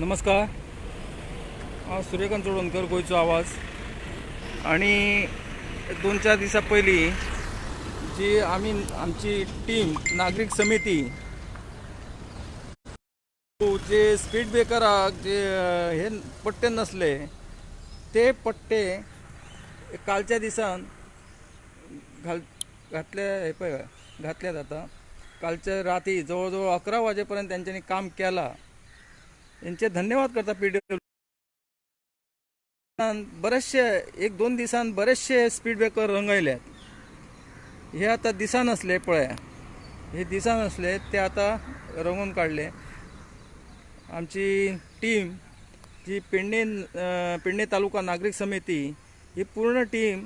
नमस्कार. हांव सूर्यकांत चोडणकर गोंयचो आवाज. आणि दोन चार दिसां पहिली जी आमी आमची टीम नागरीक समिती जे स्पीड ब्रेकराक जे हे पट्टे नसले ते पट्टे कालच्या दिसान घाल घातले हे पळय घातल्यात आता कालच्या राती जवळजवळ अकरा वाजेपर्यंत त्यांच्यानी काम केला. यांचे धन्यवाद करता पी डब्ल्यू बरेचशे एक दोन दिसान बरेचशे स्पीड ब्रेकर रंगयल्यात हे आता दिसान असले पळय. हे दिसान असले ते आता रंगून काढले. आमची टीम जी पेडणे पेडणे तालुका नागरीक समिती ही पूर्ण टीम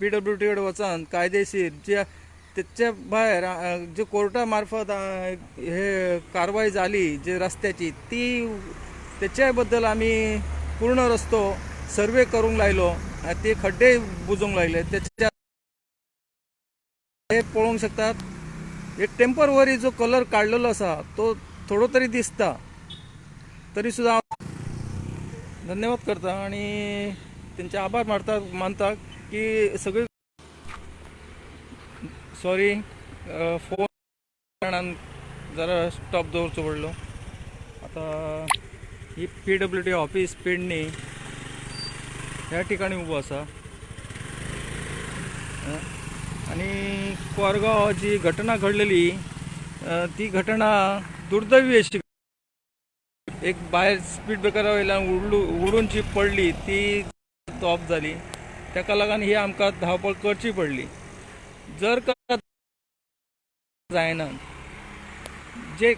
पी डब्ल्यू टी कडेन कायदेशीर ज्या त्याच्या भायर जे कोर्टा मार्फत हे कारवाई झाली जे रस्त्याची ती त्याच्याबद्दल आम्ही पूर्ण रस्तो सर्वे करूंक लायलो ते खड्डे बुजोवंक लायले त्याच्या हे पळोवंक शकतात. एक टेम्परवरी जो कलर काडलेलो आसा तो थोडो तरी दिसता. तरी सुद्दां हांव धन्यवाद करता आणि त्यांचे आभार मानता मानता की सगळे सॉरी फोन कारणान जरा स्टॉप दवरचो पडलो आता ही P W D office Pedne ह्या ठिकाणी उबो आसा आणि कोरगाव जी घटना घडलेली ती घटना दुर्दैवी अशी एक बाहेर स्पीड ब्रेकरा वयल्यान उडलू उडून जी पडली ती ऑफ जाली ताका लागून ही आमकां धांवपळ करची पडली. जर का जायना. जे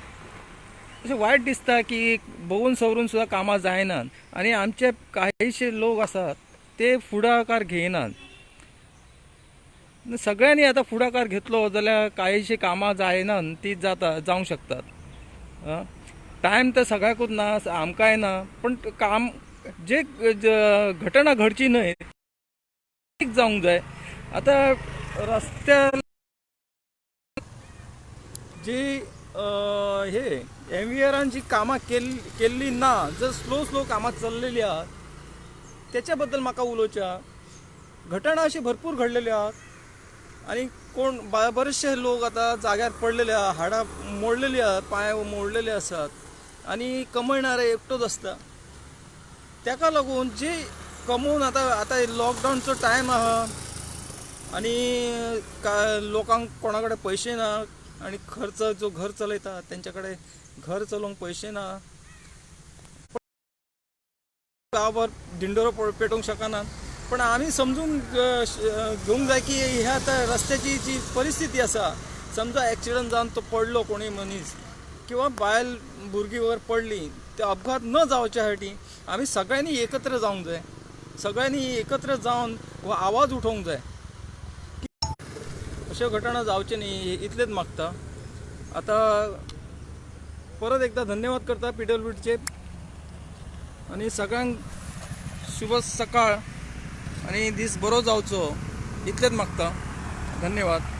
अशें वायट दिसता की बघून सवरून सुद्दां कामां जायनात आनी आमचे काहीशे लोक आसात ते फुडाकार घेयनात सगळ्यांनी आता फुडाकार घेतलो जाल्यार काहीशी कामां जायनात ती जाता जावंक शकतात. टायम तर सगळ्याकूच ना आमकांय ना. पण काम जे घटना घडची न्हय जावंक जाय. आता रस्त्या जी हे एम व्ही आरान जी कामां केल्ली केल्ली ना जर स्लो स्लो कामां चललेली आहात त्याच्या बद्दल म्हाका उलोवच्या. घटना अशी भरपूर घडलेली आहात. आणि कोण बा- बरेचसे लोक आता जाग्यार पडलेले आहात हाडां मोडलेली आहात पांय मोडलेले आसात आणि कमयणारे एकटोच आसता ताका लागून जे कमवून आता आता लॉकडावनचो टायम आहा. आणि का लोकांक कोणा कडेन पयशे ना आणि खर्च जो घर चलयता तेंच्या घर चलोवंक पयशे ना. गांवभर दिंडोरो पळ- पेटोवंक शकनात पण आमी समजून अ, घेवंक जाय की ह्या आतां रस्त्याची जी परिस्थिती आसा समजा ॲक्सिडंट जावन तो पडलो कोणी मनीस किंवा बायल भुरगीं वगैरे पडली ते अपघात न जावच्या साठी आमी सगळ्यांनी एकत्र जावंक जाय. सगळ्यांनी एकत्र जावन हो आवाज उठोवंक जाय. अश्यो घटना जावच्यो न्ही इतलेंच मागता. आता परत एकदा धन्यवाद करता पी डब्ल्यू आणि सगळ्यांक शुभ सकाळ आणि दीस बरो जावचो इतलेंच मागता. धन्यवाद.